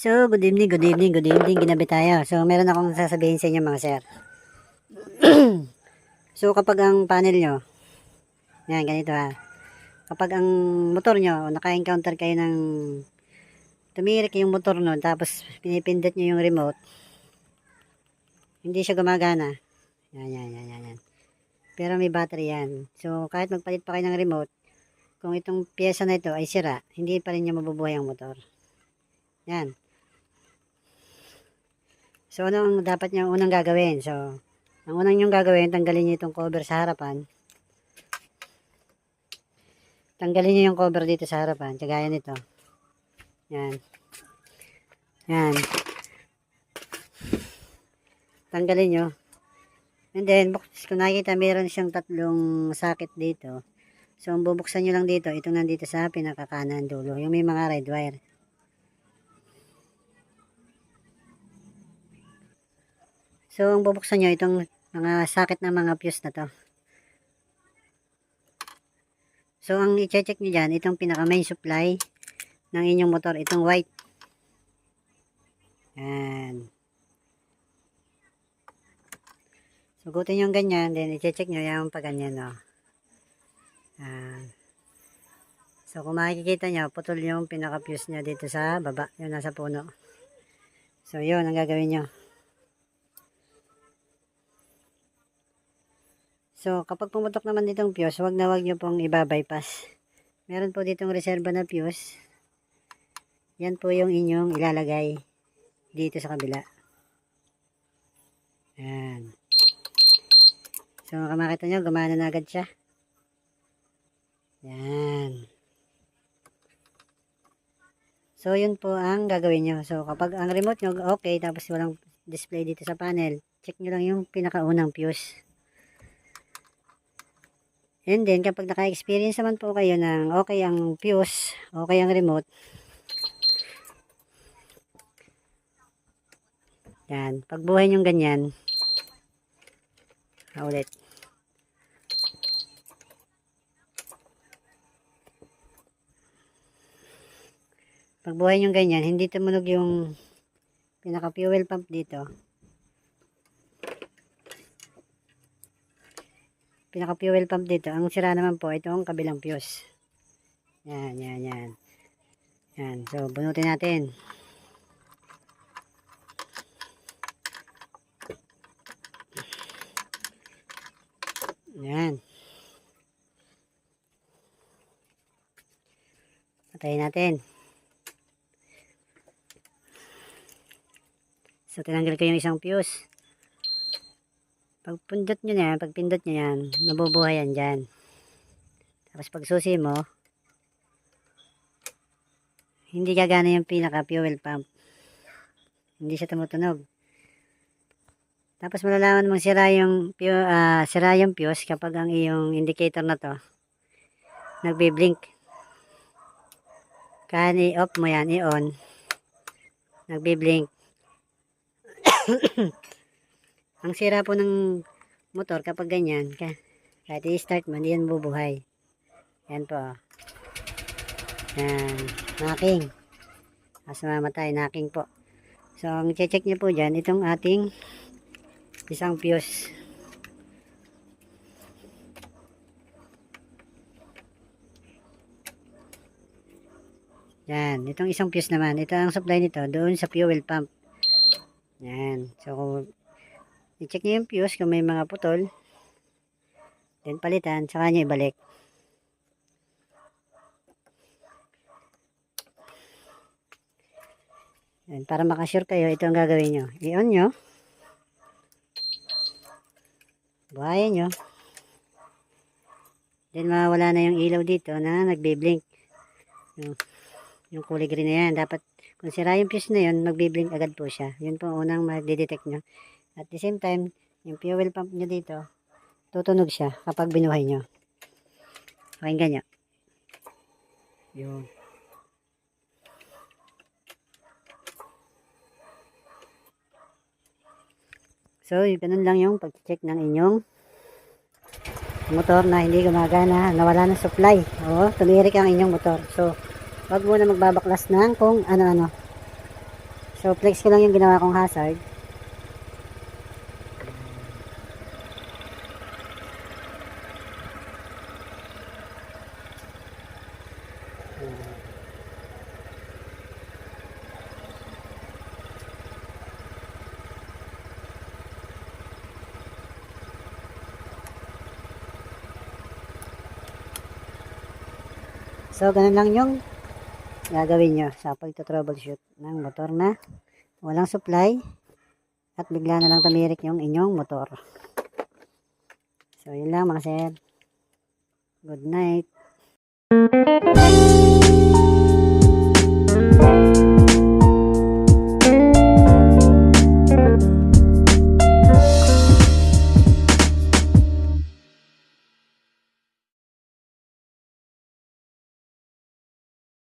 So, good evening, good evening, good evening. Ginabi tayo. So, meron akong sasabihin sa inyo mga sir. so, kapag ang panel nyo, yan, ganito ha. Kapag ang motor nyo, naka-encounter kayo ng tumirik yung motor nun, tapos pinipindot nyo yung remote, hindi siya gumagana. Yan, yan, yan, yan. Pero may battery yan. So, kahit magpalit pa kayo ng remote, kung itong pyesa na ito ay sira, hindi pa rin niya mabubuhay ang motor. Yan. So, ano ang dapat niyo unang gagawin? So, ang unang niyong gagawin, tanggalin niyo itong cover sa harapan. Tanggalin niyo yung cover dito sa harapan, kagaya nito. Yan. Yan. Tanggalin niyo. And then, kung nakikita, meron siyang tatlong sakit dito. So, ang bubuksan nyo lang dito, itong nandito sa pinakakanan dulo. Yung may mga red wire. So, ang bubuksan nyo, itong mga sakit na mga fuse na to. So, ang i-check nyo dyan, itong pinaka main supply ng inyong motor, itong white. Yan. Sugutin yung ganyan, then i-check nyo yung pag ganyan, no. Yan. So, kung makikita nyo, putol yung pinaka-fuse nyo dito sa baba, yung nasa puno. So, yun ang gagawin nyo. So, kapag pumutok naman ditong fuse, wag na wag nyo pong iba-bypass. Meron po ditong reserva na fuse. Yan po yung inyong ilalagay dito sa kabila. Yan. So, kung makita nyo, gumana na agad siya. Yan. So, yun po ang gagawin nyo. So, kapag ang remote nyo, okay, tapos walang display dito sa panel, check nyo lang yung pinakaunang fuse. And then, kapag naka-experience naman po kayo ng okay ang fuse, okay ang remote, yan, pagbuhay nyo ganyan, ulit, pagbuhay nyo ganyan, hindi tumunog yung pinaka-fuel pump dito, pinaka-fuel pump dito. Ang sira naman po, ito ang kabilang fuse. Yan, yan, yan. Yan. So, bunutin natin. Yan. Patayin natin. So, tinanggal ko yung isang fuse. Pag pindot nyo yan, pag pindot nyo yan, mabubuhay yan dyan. Tapos pag susi mo, hindi gagana yung pinaka fuel pump. Hindi siya tumutunog. Tapos malalaman mong sira yung, ah, sira yung fuse kapag ang iyong indicator na to nagbi-blink. Kaya i-off mo yan, i-on. Nagbi-blink. Ang sira po ng motor kapag ganyan, ka, kahit i-start mo, hindi yan bubuhay. Yan po. Yan. Knocking. Mas mamatay, knocking po. So, ang check nyo po dyan, itong ating isang fuse. Yan. Itong isang fuse naman. Ito ang supply nito doon sa fuel pump. Yan. So, i-check nyo yung fuse kung may mga putol. Then palitan, saka nyo ibalik. Yan, para makasure kayo, ito ang gagawin nyo. I-on nyo. Buhayin nyo. Then mawala na yung ilaw dito na nagbe-blink. Yung, yung kulay green na yan. Dapat, kung sira yung fuse na yun, magbe-blink agad po siya. Yun po ang unang mag-detect nyo. At the same time, yung fuel pump nyo dito, tutunog siya kapag binuhay nyo. Pakinggan nyo. Yun. So, ganun lang yung pag-check ng inyong motor na hindi gumagana, nawala ng supply. O, tumirik ang inyong motor. So, wag muna magbabaklas ng kung ano-ano. So, flex ko lang yung ginawa kong hazard. So, ganun lang yung gagawin nyo sa pagto-troubleshoot ng motor na walang supply at bigla na lang tumirik yung inyong motor. So, yun lang mga sir. Good night.